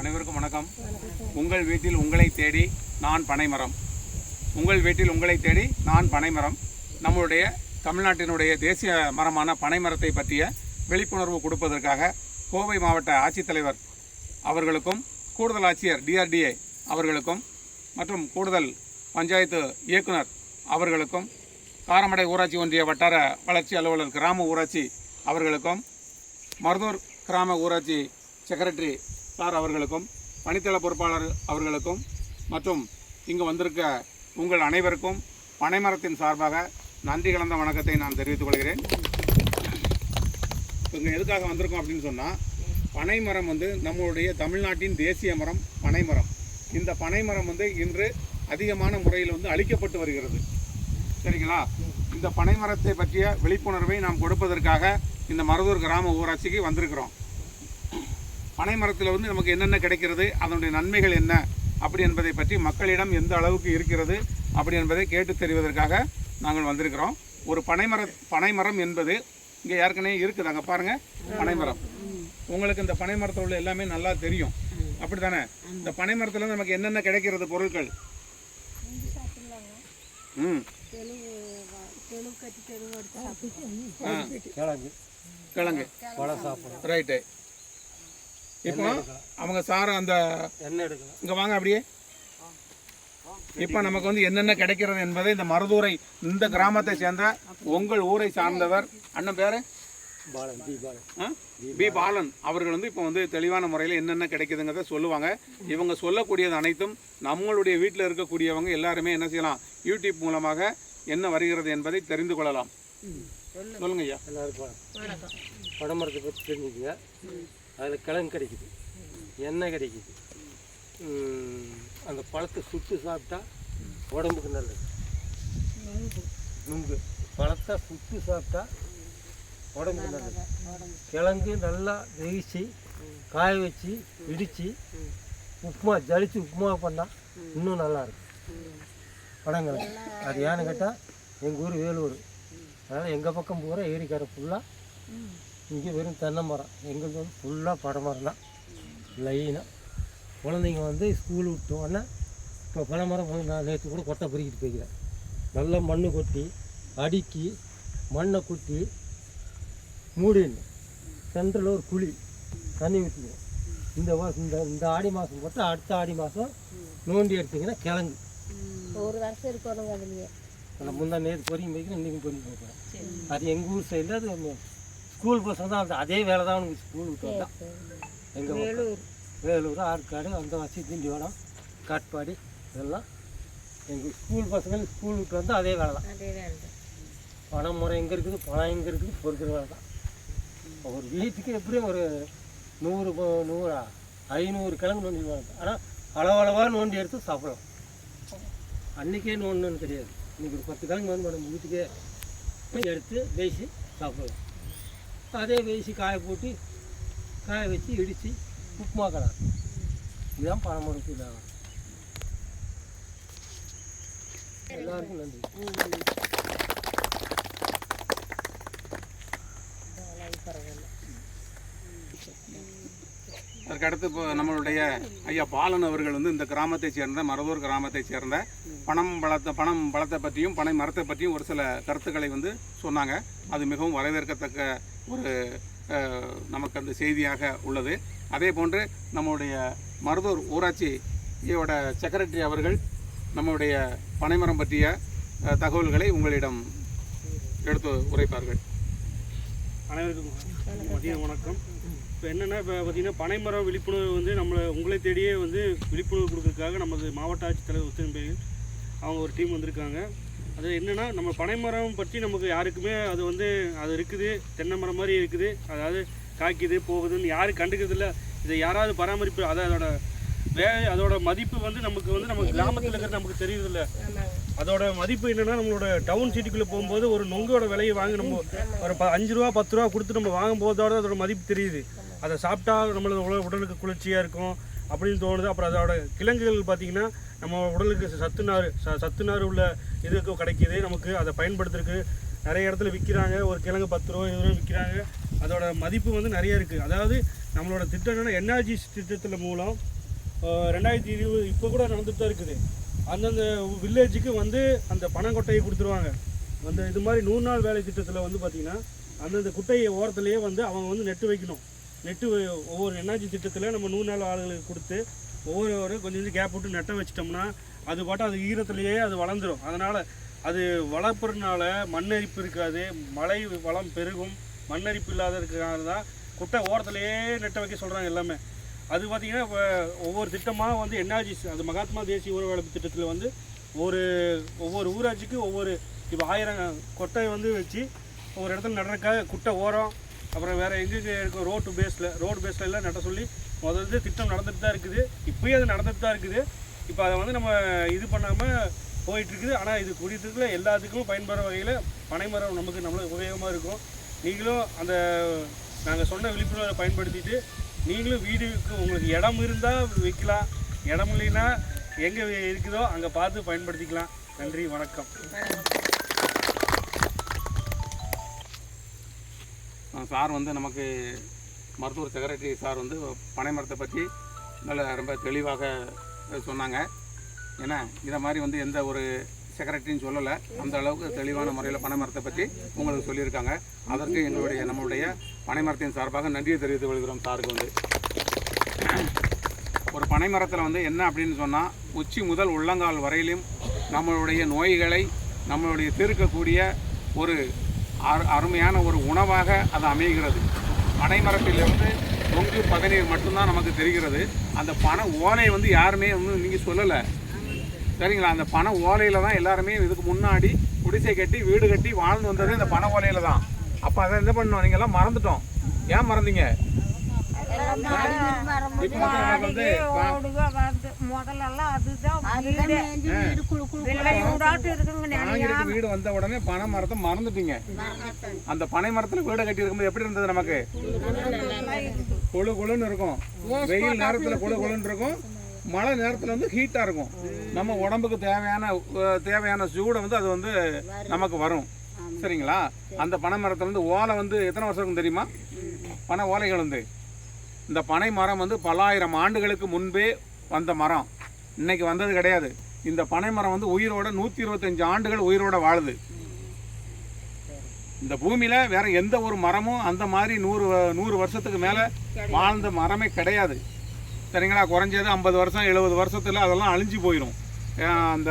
அனைவருக்கும் வணக்கம். உங்கள் வீட்டில் உங்களை தேடி நான் பனைமரம். உங்கள் வீட்டில் உங்களை தேடி நான் பனைமரம். நம்மளுடைய தமிழ்நாட்டினுடைய தேசிய மரமான பனைமரத்தை பற்றிய விழிப்புணர்வு கொடுப்பதற்காக கோவை மாவட்ட ஆட்சித்தலைவர் அவர்களுக்கும் கூடுதல் ஆட்சியர் டிஆர்டிஏ அவர்களுக்கும் மற்றும் கூடுதல் பஞ்சாயத்து இயக்குனர் அவர்களுக்கும் காரமடை ஊராட்சி ஒன்றிய வட்டார வளர்ச்சி அலுவலர் கிராம ஊராட்சி அவர்களுக்கும் மருதூர் கிராம ஊராட்சி செக்ரட்டரி சார் அவர்களுக்கும் பணித்தள பொறுப்பாளர் அவர்களுக்கும் மற்றும் இங்கு வந்திருக்க உங்கள் அனைவருக்கும் பனைமரத்தின் சார்பாக நன்றி கலந்த வணக்கத்தை நான் தெரிவித்துக் கொள்கிறேன். இங்கே எதுக்காக வந்திருக்கோம் அப்படின்னு சொன்னால் பனைமரம் வந்து நம்மளுடைய தமிழ்நாட்டின் தேசிய மரம் பனைமரம். இந்த பனைமரம் வந்து இன்று அதிகமான முறையில் வந்து அழிக்கப்பட்டு வருகிறது. சரிங்களா? இந்த பனைமரத்தை பற்றிய விழிப்புணர்வை நாம் கொடுப்பதற்காக இந்த மருதூர் கிராம ஊராட்சிக்கு வந்திருக்கிறோம். பனைமரத்தில் வந்து நமக்கு என்னென்ன கிடைக்கிறது அதனுடைய நன்மைகள் என்ன அப்படி என்பதை பற்றி மக்களிடம் எந்த அளவுக்கு இருக்கிறது அப்படி என்பதை கேட்டு தெரிவதற்காக நாங்கள் வந்திருக்கிறோம். ஒரு பனைமர பனைமரம் என்பது இங்கே ஏற்கனவே இருக்குது. அங்கே பாருங்கள் பனைமரம். உங்களுக்கு இந்த பனைமரத்தில் உள்ள எல்லாமே நல்லா தெரியும். அப்படி தானே இந்த பனைமரத்தில் நமக்கு என்னென்ன கிடைக்கிறது பொருட்கள்? ம். ஆ. கிழங்கு. ரைட்டு. இப்போ அவங்க சார் அந்த எண்ணெய் எடுக்கலாம். இங்கே வாங்க அப்படியே. இப்போ நமக்கு வந்து என்னென்ன கிடைக்கிறது என்பதை இந்த மருதூரை இந்த கிராமத்தை சேர்ந்த உங்கள் ஊரை சார்ந்தவர் அண்ணன் பேர்? பி பாலன். அவர்கள் வந்து இப்போ வந்து தெளிவான முறையில் என்னென்ன கிடைக்குதுங்கிறத சொல்லுவாங்க. இவங்க சொல்லக்கூடியது அனைத்தும் நம்மளுடைய வீட்டில் இருக்கக்கூடியவங்க எல்லாருமே என்ன செய்யலாம்? யூடியூப் மூலமாக என்ன வருகிறது என்பதை தெரிந்து கொள்ளலாம். சொல்லுங்க ஐயா. எல்லாருக்கும் பனைமரத்தை பற்றி தெரிஞ்சுக்கங்க. அதில் கிழங்கு கிடைக்குது எண்ணெய் கிடைக்குது. அந்த பழத்தை சுட்டு சாப்பிட்டா உடம்புக்கு நல்லது. நுங்கு. பழத்தை சுட்டு சாப்பிட்டா உடம்புக்கு நல்லது. கிழங்கு நல்லா வேவிச்சு காய வச்சு இடித்து உப்புமா ஜலிச்சு உப்புமா பண்ணால் இன்னும் நல்லா இருக்கும். பழங்கிழங்கு அது ஏன்னு கேட்டால் எங்கள் ஊர் வேலூர். அதனால் எங்கள் பக்கம் பூரா ஏரிக்கரை ஃபுல்லாக இங்கே வெறும் தென்னை மரம். எங்களுக்கு வந்து ஃபுல்லாக பனைமரம் தான் லைனாக குழந்தைங்க வந்து ஸ்கூல் விட்ட உடனே இப்போ பனைமரம் வந்து நான் நேற்று கூட கொட்டை பொறுக்கிட்டு போய்க்கிறேன். நல்லா மண் கொட்டி அடுக்கி மண்ணை கொட்டி மூடிடணும். சென்டரில் ஒரு குழி தண்ணி ஊற்றிக்கணும் இந்த இந்த இந்த ஆடி மாதம் போட்டு அடுத்த ஆடி மாதம் நோண்டி எடுத்திங்கன்னா கிழங்கு. ஒரு வருஷம் இருக்கணுங்க அதுலயே. முந்தா நேற்று பொறியும் போய்க்கிறேன் இன்றைக்கும் பொறியும் போய்க்கிறேன் அது எங்கள் ஊர் சைடில் அது ஸ்கூல் பசங்க தான் அந்த அதே வேலை தான் உனக்கு ஸ்கூல் விட்டு வந்தான் எங்கள் வேலூர். வேலூர் ஆற்காடு அந்த வசி திண்டிவனம் காட்பாடி இதெல்லாம் எங்கள் ஸ்கூல் பசங்க ஸ்கூல் விட்டு வந்து அதே வேலை தான். தான். பணம் முறை எங்கே இருக்குது பணம் எங்கே இருக்குது பொறுக்கிற வேலை தான். ஒரு வீட்டுக்கு எப்படியும் ஒரு நூறு நூறா ஐநூறு கிழங்கு நோண்டி ஆனால் அளவளவாக நோண்டி எடுத்து சாப்பிடலாம் அன்றைக்கே நோண்டணும்னு தெரியாது இன்றைக்கி ஒரு பத்து கிழங்கு வந்து நம்ம வீட்டுக்கே எடுத்து வேசி சாப்பிடலாம். அதே வேசி காய போட்டு காய வச்சு இடித்து உப்புமா கடை இதுதான் பணமுறைக்கு இல்லாமல் எல்லாருக்கும் நன்றி. அதற்கு இப்போ நம்மளுடைய ஐயா பாலன் அவர்கள் வந்து இந்த கிராமத்தை சேர்ந்த மரதூர் கிராமத்தை சேர்ந்த பணம் பலத்தை பணம் பலத்தை பற்றியும் பனை மரத்தை பற்றியும் ஒரு சில கருத்துக்களை வந்து சொன்னாங்க. அது மிகவும் வரவேற்கத்தக்க ஒரு நமக்கு அந்த செய்தியாக உள்ளது. அதே போன்று நம்முடைய மருதூர் ஊராட்சியோட செக்ரட்டரி அவர்கள் நம்முடைய பனைமரம் பற்றிய தகவல்களை உங்களிடம் எடுத்து உரைப்பார்கள். அனைவருக்கும் மதிய வணக்கம். இப்போ என்னென்னா இப்போ பார்த்தீங்கன்னா பனைமரம் விழிப்புணர்வு வந்து நம்மளை உங்களை தேடியே வந்து விழிப்புணர்வு கொடுக்கறதுக்காக நமது மாவட்ட ஆட்சித்தலைவர் உத்தரவு அவங்க ஒரு டீம் வந்திருக்காங்க. அது என்னென்னா நம்ம பனைமரம் பற்றி நமக்கு யாருக்குமே அது வந்து அது இருக்குது தென்னை மரம் மாதிரி இருக்குது. அதாவது காய்க்குது போகுதுன்னு யாரும் கண்டுக்கிறதில்ல இதை யாராவது பராமரிப்பு அதை அதோட வே அதோட மதிப்பு வந்து நமக்கு வந்து நம்ம கிராமத்தில் இருக்கிறது நமக்கு தெரியுதில்ல அதோட மதிப்பு என்னென்னா நம்மளோட டவுன் சிட்டிக்குள்ளே போகும்போது ஒரு நொங்கோட விலையை வாங்கி நம்ம ஒரு ப அஞ்சு ரூபா பத்து ரூபா கொடுத்து நம்ம வாங்கும் போதோட அதோட மதிப்பு தெரியுது. அதை சாப்பிட்டா நம்மளோட உடல் உடலுக்கு குளிர்ச்சியாக இருக்கும். அப்படின்னு தோணுது. அப்புறம் அதோட கிழங்குகள் பார்த்திங்கன்னா நம்ம உடலுக்கு சத்துநார் ச சத்துநார் உள்ள இதுக்கு கிடைக்கிது. நமக்கு அதை பயன்படுத்துறதுக்கு நிறைய இடத்துல விற்கிறாங்க ஒரு கிழங்கு பத்து ரூபா இருபது ரூபா விற்கிறாங்க அதோட மதிப்பு வந்து நிறைய இருக்குது அதாவது நம்மளோட திட்டம் என்னென்னா என்ஆர்ஜி திட்டத்தில் மூலம் ரெண்டாயிரத்தி இருபது இப்போ கூட நடந்துட்டு தான் இருக்குது. அந்தந்த வில்லேஜுக்கு வந்து அந்த பணங்கொட்டையை கொடுத்துருவாங்க. அந்த இது மாதிரி நூறு நாள் வேலை திட்டத்தில் வந்து பார்த்திங்கன்னா அந்தந்த குட்டையை ஓரத்துலேயே வந்து அவங்க வந்து நெட்டு வைக்கணும். நெட்டு ஒவ்வொரு என்ஆர்ஜி திட்டத்தில் நம்ம நூறு நாள் ஆளுகளுக்கு கொடுத்து ஒவ்வொரு ஒரு கொஞ்சம் கொஞ்சம் கேப் விட்டு நெட்டை வச்சிட்டோம்னா அது பாட்டு அது ஈரத்துலேயே அது வளர்ந்துடும் அதனால் அது வளர்ப்புறதுனால மண்ணரிப்பு இருக்காது மழை வளம் பெருகும் மண்ணரிப்பு இல்லாத இருக்கிறனால தான் குட்டை ஓரத்துலேயே நெட்டை வைக்க சொல்கிறாங்க எல்லாமே. அது பார்த்திங்கன்னா இப்போ ஒவ்வொரு திட்டமாக வந்து என்ஆர்ஜி அது மகாத்மா தேசிய ஊர வளர்ப்பு திட்டத்தில் வந்து ஒரு ஒவ்வொரு ஊராட்சிக்கு ஒவ்வொரு இப்போ ஆயிரம் கொட்டை வந்து வச்சு ஒரு இடத்துல நடுறக்காக குட்டை ஓரம் அப்புறம் வேறு எங்கெங்கே இருக்கும் ரோட்டு பேஸில் ரோடு பேஸில் எல்லாம் நட சொல்லி முதல்ல திட்டம் நடந்துட்டு தான் இருக்குது. இப்போயும் அது நடந்துட்டு தான் இருக்குது. இப்போ அதை வந்து நம்ம இது பண்ணாமல் போயிட்டுருக்குது ஆனால் இது குடியிருக்கிற எல்லாத்துக்கும் பயன்பெற வகையில் பனைமரம் நமக்கு நம்மளுக்கு உபயோகமாக இருக்கும். நீங்களும் அந்த நாங்கள் சொன்ன விழிப்புணர்வை பயன்படுத்திட்டு நீங்களும் வீடுக்கு உங்களுக்கு இடம் இருந்தால் வைக்கலாம். இடம் இல்லைன்னா எங்கே இருக்குதோ அங்கே பார்த்து பயன்படுத்திக்கலாம். நன்றி வணக்கம். சார் வந்து நமக்கு மருத்துவர் செக்ரட்டரி சார் வந்து பனை மரத்தை பற்றி நல்ல ரொம்ப தெளிவாக சொன்னாங்க. ஏன்னா இதை மாதிரி வந்து எந்த ஒரு செக்ரட்டரின்னு சொல்லலை. அந்த அளவுக்கு தெளிவான முறையில் பனை மரத்தை பற்றி உங்களுக்கு சொல்லியிருக்காங்க. அதற்கு எங்களுடைய நம்மளுடைய பனை மரத்தின் சார்பாக நன்றியை தெரிவித்து கொள்கிறோம் சாருக்கு வந்து. ஒரு பனை மரத்தில் வந்து என்ன அப்படின்னு சொன்னால் உச்சி முதல் உள்ளங்கால் வரையிலும் நம்மளுடைய நோய்களை நம்மளுடைய தீர்க்கக்கூடிய ஒரு அருமையான ஒரு உணவாக அது அமைகிறது. பனை மரத்திலிருந்து தொங்கு பதநீர் மட்டும்தான் நமக்கு தெரிகிறது. அந்த பனை ஓலை வந்து யாருமே வந்து நீங்கள் சொல்லலை. சரிங்களா? அந்த பனை ஓலையில் தான் எல்லாருமே இதுக்கு முன்னாடி குடிசை கட்டி வீடு கட்டி வாழ்ந்து வந்தது இந்த பனை ஓலையில் தான். அப்போ அதை என்ன பண்ணோம்? நீங்கள்லாம் மறந்துட்டோம். ஏன் மறந்தீங்க? இப்போ வந்து முதல்லலாம் அதுதான் வீடு. வந்த உடனே பனை மரத்தை மறந்துட்டீங்க. அந்த பனை மரத்துல வீடு கட்டி இருக்கும்போது எப்படி இருந்தது நமக்கு? குழு குழுன்னு இருக்கும். வெயில் நேரத்துல குழு குழுன்னு இருக்கும். மழை நேரத்துல வந்து ஹீட்டா இருக்கும். நம்ம உடம்புக்கு தேவையான தேவையான சூடை வந்து அது வந்து நமக்கு வரும். சரிங்களா? அந்த பனை மரத்துல வந்து ஓலை வந்து எத்தனை வருஷம் இருக்கும் தெரியுமா? பனை ஓலைகள் வந்து. இந்த பனை மரம் வந்து பல்லாயிரம் ஆண்டுகளுக்கு முன்பே வந்த மரம். இன்னைக்கு வந்தது கிடையாது. இந்த பனை மரம் வந்து உயிரோட நூற்றி இருபத்தஞ்சு ஆண்டுகள் உயிரோட வாழுது. இந்த பூமியில் வேற எந்த ஒரு மரமும் அந்த மாதிரி நூறு நூறு வருஷத்துக்கு மேலே வாழ்ந்த மரமே கிடையாது. சரிங்களா? குறைஞ்சது ஐம்பது வருஷம் எழுபது வருஷத்தில் அதெல்லாம் அழிஞ்சு போயிடும் அந்த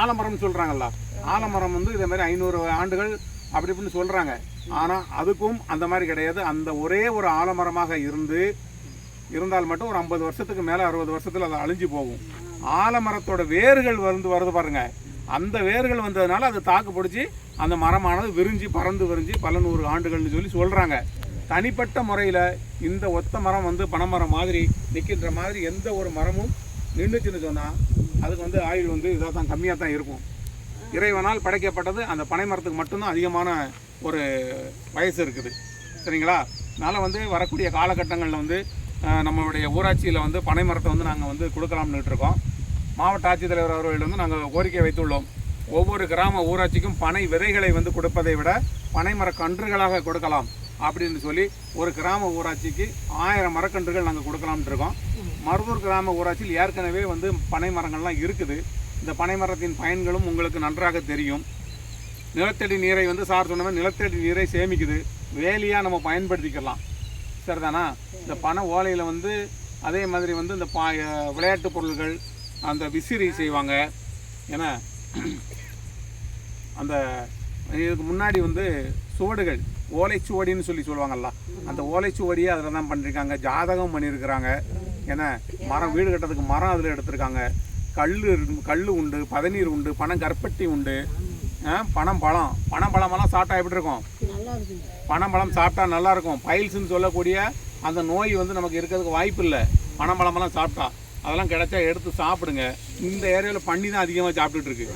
ஆலமரம் சொல்கிறாங்கல்ல ஆலமரம் வந்து இதே மாதிரி ஐநூறு ஆண்டுகள் அப்படி இப்படின்னு சொல்கிறாங்க ஆனால் அதுக்கும் அந்த மாதிரி கிடையாது. அந்த ஒரே ஒரு ஆலமரமாக இருந்து இருந்தால் மட்டும் ஒரு ஐம்பது வருஷத்துக்கு மேலே அறுபது வருஷத்தில் அது அழிஞ்சு போகும். ஆலமரத்தோட வேர்கள் வந்து வருது பாருங்கள் அந்த வேர்கள் வந்ததுனால அது தாக்கு பிடிச்சி அந்த மரமானது விரிஞ்சு பறந்து விரிஞ்சு பல நூறு ஆண்டுகள்னு சொல்லி சொல்கிறாங்க தனிப்பட்ட முறையில் இந்த ஒத்த மரம் வந்து பனைமரம் மாதிரி நிற்கின்ற மாதிரி எந்த ஒரு மரமும் நின்றுச்சுன்னு சொன்னால் அதுக்கு வந்து ஆயுள் வந்து இதாக தான் கம்மியாக தான் இருக்கும். இறைவனால் படைக்கப்பட்டது அந்த பனை மரத்துக்கு மட்டும்தான் அதிகமான ஒரு வயசு இருக்குது. சரிங்களா? அதனால் வந்து வரக்கூடிய காலகட்டங்களில் வந்து நம்மளுடைய ஊராட்சியில் வந்து பனை மரத்தை வந்து நாங்கள் வந்து கொடுக்கலாம்னுட்டு இருக்கோம் மாவட்ட ஆட்சித்தலைவர் அவர்கள் வந்து நாங்கள் கோரிக்கை வைத்துள்ளோம். ஒவ்வொரு கிராம ஊராட்சிக்கும் பனை விதைகளை வந்து கொடுப்பதை விட பனை மரக்கன்றுகளாக கொடுக்கலாம் அப்படின்னு சொல்லி ஒரு கிராம ஊராட்சிக்கு ஆயிரம் மரக்கன்றுகள் நாங்கள் கொடுக்கலாம்னு இருக்கோம். மருதூர் கிராம ஊராட்சியில் ஏற்கனவே வந்து பனை மரங்கள்லாம் இருக்குது. இந்த பனை மரத்தின் பயன்களும் உங்களுக்கு நன்றாக தெரியும். நிலத்தடி நீரை வந்து சார் சொன்ன நிலத்தடி நீரை சேமிக்குது. வேலியாக நம்ம பயன்படுத்திக்கலாம். சரிதானா இந்த பனை ஓலையில் வந்து அதே மாதிரி வந்து இந்த பா விளையாட்டு பொருள்கள் அந்த விசிறி செய்வாங்க. ஏன்னா அந்த இதுக்கு முன்னாடி வந்து சுவடுகள் ஓலைச்சுவடின்னு சொல்லி சொல்லுவாங்கல்ல அந்த ஓலைச்சுவடியை அதில் தான் பண்ணியிருக்காங்க ஜாதகம் பண்ணியிருக்கிறாங்க ஏன்னா மரம் வீடு கட்டுறதுக்கு மரம் அதில் எடுத்திருக்காங்க. கல் கல் உண்டு பதநீர் உண்டு பணம் கற்பட்டி உண்டு ஆ, பனம் பழம் பனம் பழமெல்லாம் சாப்பிட்டா எப்படி இருக்கும் பனம்பழம் சாப்பிட்டா நல்லா இருக்கும். பைல்ஸ்னு சொல்லக்கூடிய அந்த நோய் வந்து நமக்கு இருக்கிறதுக்கு வாய்ப்பு இல்லை. பனம்பழமெல்லாம் சாப்பிட்டா. அதெல்லாம் கிடைச்சா எடுத்து சாப்பிடுங்க. இந்த ஏரியாவில் பண்ணி தான் அதிகமாக சாப்பிட்டுட்டு இருக்கு.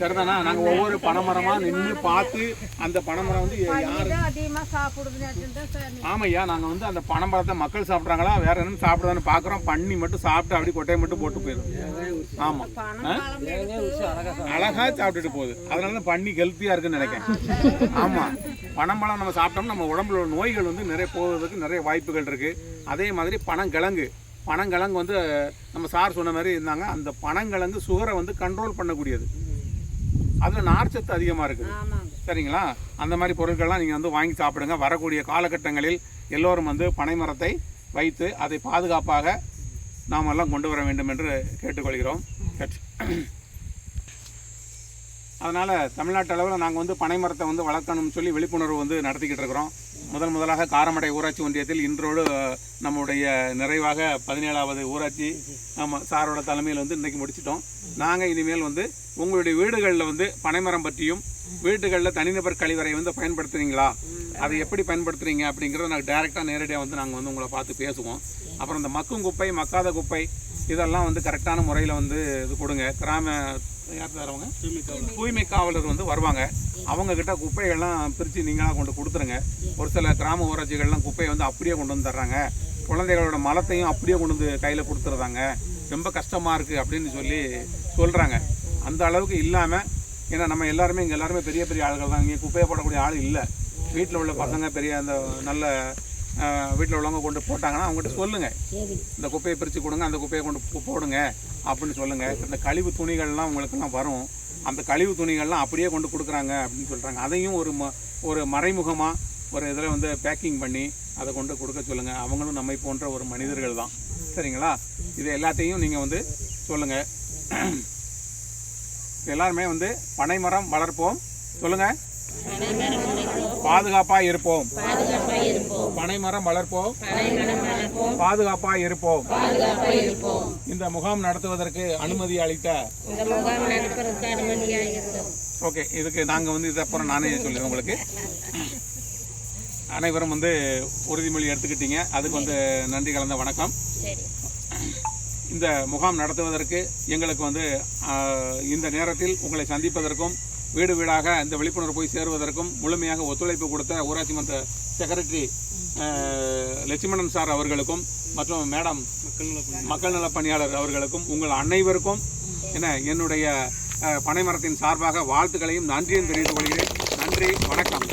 சரிதானா? நாங்கள் ஒவ்வொரு பனைமரமாக நின்று பார்த்து அந்த பனைமரம் வந்து ஆமையா நாங்கள் வந்து அந்த பனைமரத்தை மக்கள் சாப்பிட்றாங்களா? வேற என்ன சாப்பிடுதான்னு பார்க்குறோம் பண்ணி மட்டும் சாப்பிட்டு அப்படி கொட்டையை மட்டும் போட்டு போயிடும். ஆமாம் அழகா சாப்பிட்டுட்டு போகுது. அதனால தான் பண்ணி ஹெல்த்தியாக இருக்குன்னு நினைக்கிறேன். ஆமாம் பனம்பழம் நம்ம சாப்பிட்டோம்னா நம்ம உடம்புல உள்ள நோய்கள் வந்து நிறைய போவதற்கு நிறைய வாய்ப்புகள் இருக்குது அதே மாதிரி பனங்கிழங்கு. பனங்கிழங்கு வந்து நம்ம சார் சொன்ன மாதிரி இருந்தாங்க அந்த பனங்கிழங்கு சுகரை வந்து கண்ட்ரோல் பண்ணக்கூடியது. அதில் நார்ச்சத்து அதிகமாக இருக்குது. சரிங்களா? அந்த மாதிரி பொருட்கள்லாம் நீங்கள் வந்து வாங்கி சாப்பிடுங்க. வரக்கூடிய காலகட்டங்களில் எல்லோரும் வந்து பனைமரத்தை வைத்து அதை பாதுகாப்பாக நாம் எல்லாம் கொண்டு வர வேண்டும் என்று கேட்டுக்கொள்கிறோம். கேட்டு- அதனால் தமிழ்நாட்டு அளவில் நாங்கள் வந்து பனைமரத்தை வந்து வளர்க்கணும்னு சொல்லி விழிப்புணர்வு வந்து நடத்திக்கிட்டு இருக்கிறோம். முதல் முதலாக காரமடை ஊராட்சி ஒன்றியத்தில் இன்றோடு நம்முடைய நிறைவாக பதினேழாவது ஊராட்சி நம்ம சாரோட தலைமையில் வந்து இன்றைக்கி முடிச்சிட்டோம். நாங்கள் இனிமேல் வந்து உங்களுடைய வீடுகளில் வந்து பனைமரம் பற்றியும் வீடுகளில் தனிநபர் கழிவறை வந்து பயன்படுத்துகிறீங்களா அதை எப்படி பயன்படுத்துறீங்க அப்படிங்கிறத நாங்கள் டைரெக்டாக நேரடியாக வந்து நாங்கள் வந்து உங்களை பார்த்து பேசுவோம். அப்புறம் இந்த மக்கும் குப்பை மக்காத குப்பை இதெல்லாம் வந்து கரெக்டான முறையில் வந்து இது கொடுங்க. கிராம யார் தரவங்க தூய்மை காவலர் வந்து வருவாங்க. அவங்க கிட்ட குப்பைகள்லாம் பிரித்து நீங்களாக கொண்டு கொடுத்துருங்க. ஒரு சில கிராம ஊராட்சிகள்லாம் குப்பையை வந்து அப்படியே கொண்டு வந்து தர்றாங்க. குழந்தைகளோட மலத்தையும் அப்படியே கொண்டு வந்து கையில் கொடுத்துருதாங்க ரொம்ப கஷ்டமாக இருக்குது அப்படின்னு சொல்லி சொல்கிறாங்க அந்த அளவுக்கு இல்லாமல் ஏன்னா நம்ம எல்லாருமே இங்கே எல்லாருமே பெரிய பெரிய ஆளுகள் தான். இங்கே குப்பையை போடக்கூடிய ஆள் இல்லை. வீட்டில் உள்ள பசங்க பெரிய அந்த நல்ல வீட்டில் உள்ளவங்க கொண்டு போட்டாங்கன்னா அவங்ககிட்ட சொல்லுங்கள் இந்த குப்பையை பிரித்து கொடுங்க அந்த குப்பையை கொண்டு போடுங்க அப்படின்னு சொல்லுங்கள் இந்த கழிவு துணிகள்லாம் உங்களுக்கெல்லாம் வரும். அந்த கழிவு துணிகள்லாம் அப்படியே கொண்டு கொடுக்குறாங்க அப்படின்னு சொல்கிறாங்க அதையும் ஒரு ம ஒரு மறைமுகமாக ஒரு இதில் வந்து பேக்கிங் பண்ணி அதை கொண்டு கொடுக்க சொல்லுங்கள் அவங்களும் நம்மை போன்ற ஒரு மனிதர்கள் தான். சரிங்களா? இது எல்லாத்தையும் நீங்கள் வந்து சொல்லுங்கள் எல்லாருமே வந்து பனைமரம் வளர்ப்போம். சொல்லுங்கள் பாதுகாப்பாக இருப்போம். பனைமரம் வளர்ப்போம். பாதுகாப்பாக இருப்போம். இந்த முகாம் நடத்துவதற்கு அனுமதி அளித்த ஓகே இதுக்கு நாங்கள் வந்து இது அப்புறம் நானே சொல்லுவேன் உங்களுக்கு. அனைவரும் வந்து உறுதிமொழி எடுத்துக்கிட்டீங்க. அதுக்கு வந்து நன்றி கலந்த வணக்கம். இந்த முகாம் நடத்துவதற்கு எங்களுக்கு வந்து இந்த நேரத்தில் உங்களை சந்திப்பதற்கும் வீடு வீடாக இந்த விழிப்புணர்வு போய் சேருவதற்கும் முழுமையாக ஒத்துழைப்பு கொடுத்த ஊராட்சி மன்ற செக்ரட்டரி லட்சுமணன் சார் அவர்களுக்கும் மற்றும் மேடம் மக்கள் நல பணியாளர் அவர்களுக்கும் உங்கள் அனைவருக்கும் என்ன என்னுடைய பனைமரத்தின் சார்பாக வாழ்த்துக்களையும் நன்றியும் தெரிவித்துக் கொள்கிறேன். நன்றி வணக்கம்.